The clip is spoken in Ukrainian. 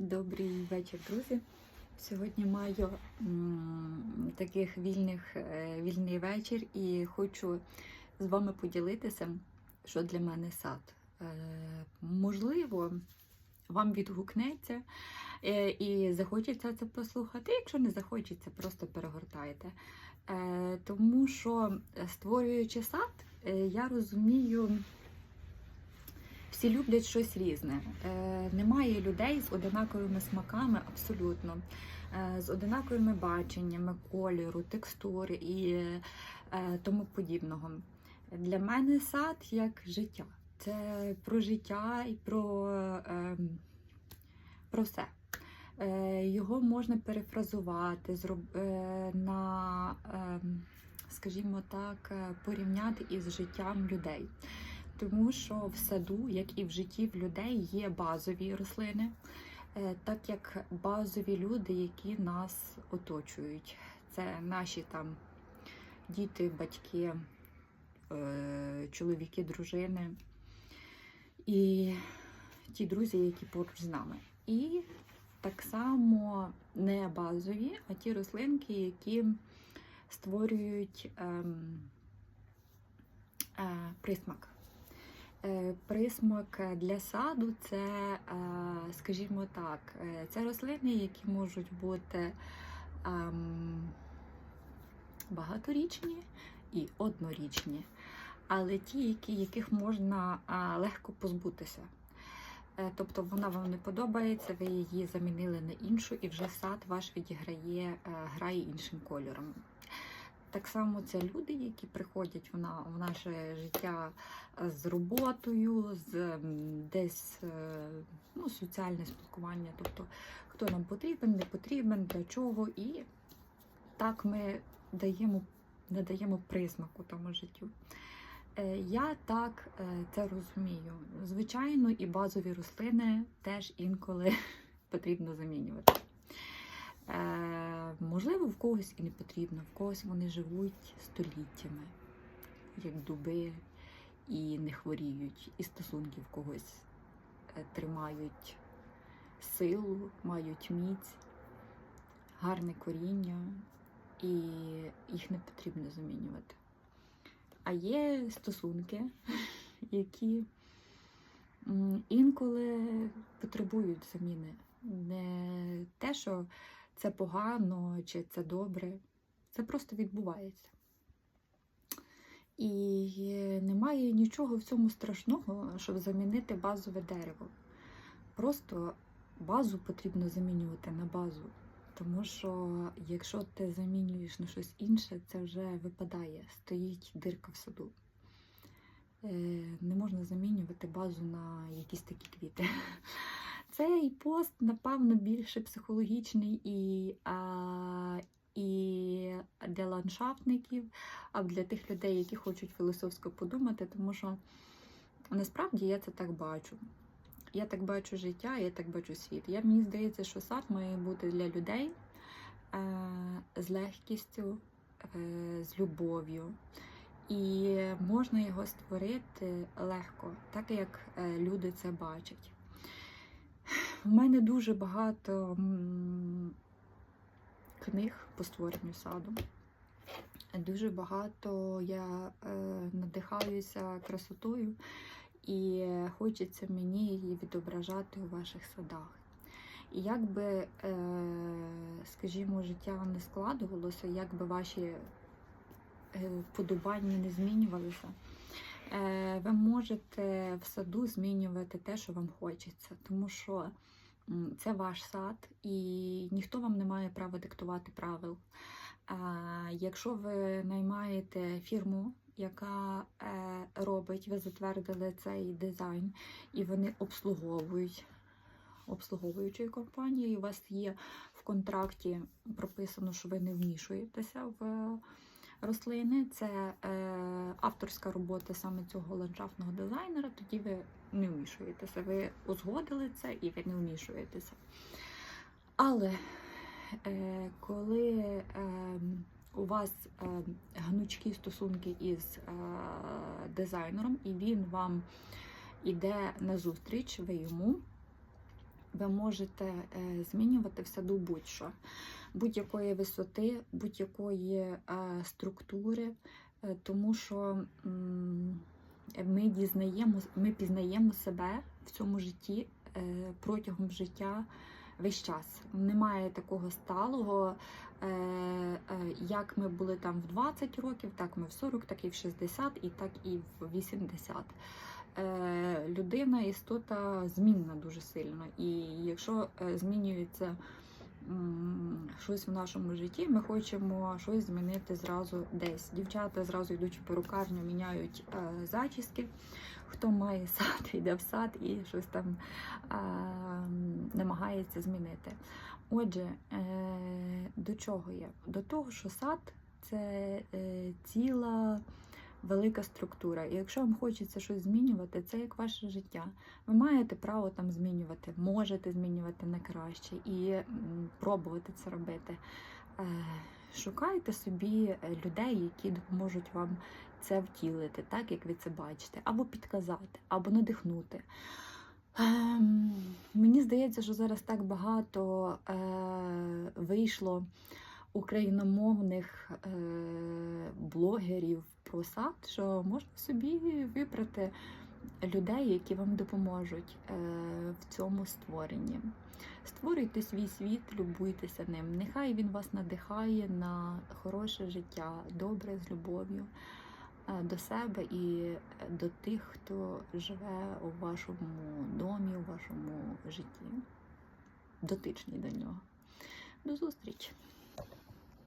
Добрий вечір, друзі. Сьогодні маю таких вільних, е, вільний вечір і хочу з вами поділитися, що для мене сад. Е, можливо, вам відгукнеться е, і захочеться це послухати. Якщо не захочеться, просто перегортайте. Тому що створюючи сад, я розумію. Всі люблять щось різне. Е, немає людей з одинаковими смаками абсолютно, е, з одинаковими баченнями кольору, текстури і е, тому подібного. Для мене сад як життя. Це про життя і про, е, про все. Е, його можна перефразувати, зроб, е, на, е, скажімо так, е, порівняти із життям людей. Тому що в саду, як і в житті в людей, є базові рослини, е, так як базові люди, які нас оточують. Це наші там діти, батьки, е, чоловіки, дружини і ті друзі, які поруч з нами. І так само не базові, а ті рослинки, які створюють ем, е, присмак. Е, Присмак для саду це, е, скажімо так, е, це рослини, які можуть бути ем, багаторічні і однорічні, але ті, яких можна е, легко позбутися. Е, Тобто вона вам не подобається, ви її замінили на іншу, і вже сад ваш відіграє, е, грає іншим кольором. Так само це люди, які приходять в, на, в наше життя е, з роботою, з десь е, ну, соціальне спілкування, тобто хто нам потрібен, не потрібен, для чого. І так ми даємо, надаємо присмаку тому життю. Е, Я так це розумію. Звичайно, і базові рослини теж інколи потрібно замінювати. Е, можливо, в когось і не потрібно, в когось вони живуть століттями, як дуби, і не хворіють, і стосунки в когось е, тримають силу, мають міць, гарне коріння, і їх не потрібно замінювати. А є стосунки, які інколи потребують заміни. Не те, що це погано чи це добре. Це просто відбувається. І немає нічого в цьому страшного, щоб замінити базове дерево. Просто базу потрібно замінювати на базу. Тому що якщо ти замінюєш на щось інше, це вже випадає, стоїть дирка в саду. Е, Не можна замінювати базу на якісь такі квіти. Цей пост, напевно, більше психологічний і, а, і для ландшафтників, а для тих людей, які хочуть філософсько подумати, тому що насправді я це так бачу. Я так бачу життя, я так бачу світ. Я, мені здається, що сад має бути для людей е, з легкістю, е, з любов'ю. І можна його створити легко, так як е, люди це бачать. У мене дуже багато книг по створенню саду. Дуже багато я е, надихаюся красотою, і хочеться мені її відображати у ваших садах. І як би, е, скажімо, життя не складувалося, як би ваші е, вподобання не змінювалися, ви можете в саду змінювати те, що вам хочеться, тому що це ваш сад, і ніхто вам не має права диктувати правил. Якщо ви наймаєте фірму, яка е, робить, ви затвердили цей дизайн, і вони обслуговують обслуговуючої компанії, у вас є в контракті прописано, що ви не вмішуєтеся в рослини. Це е, авторська робота саме цього ландшафтного дизайнера, тоді ви не вмішуєтеся. Ви узгодили це і ви не вмішуєтеся. Але е, коли е, у вас гнучкі стосунки із дизайнером, і він вам іде на зустріч, ви йому, ви можете е, змінювати в саду будь-що, будь-якої висоти, будь-якої е, структури, е, тому що ми дізнаємо, ми пізнаємо себе в цьому житті протягом життя весь час. Немає такого сталого, як ми були там в 20 років, так ми в 40, так і в 60, і так і в 80. Е, Людина істота змінна дуже сильно. І якщо е, змінюється щось в нашому житті, ми хочемо щось змінити зразу десь. Дівчата зразу йдуть в перукарню, міняють е, зачіски. Хто має сад, йде в сад і щось там е, намагається змінити. Отже, е, до чого я? До того, що сад це е, ціла велика структура. І якщо вам хочеться щось змінювати, це як ваше життя. Ви маєте право там змінювати, можете змінювати на краще і пробувати це робити. Е, Шукайте собі е, людей, які допоможуть вам це втілити, так як ви це бачите, або підказати, або надихнути. Ем, мені здається, що зараз так багато е, вийшло україномовних е, блогерів про сад, що можна собі вибрати людей, які вам допоможуть е, в цьому створенні. Створюйте свій світ, любуйтеся ним. Нехай він вас надихає на хороше життя, добре з любов'ю е, до себе і до тих, хто живе у вашому домі, у вашому житті, дотичні до нього. До зустрічі!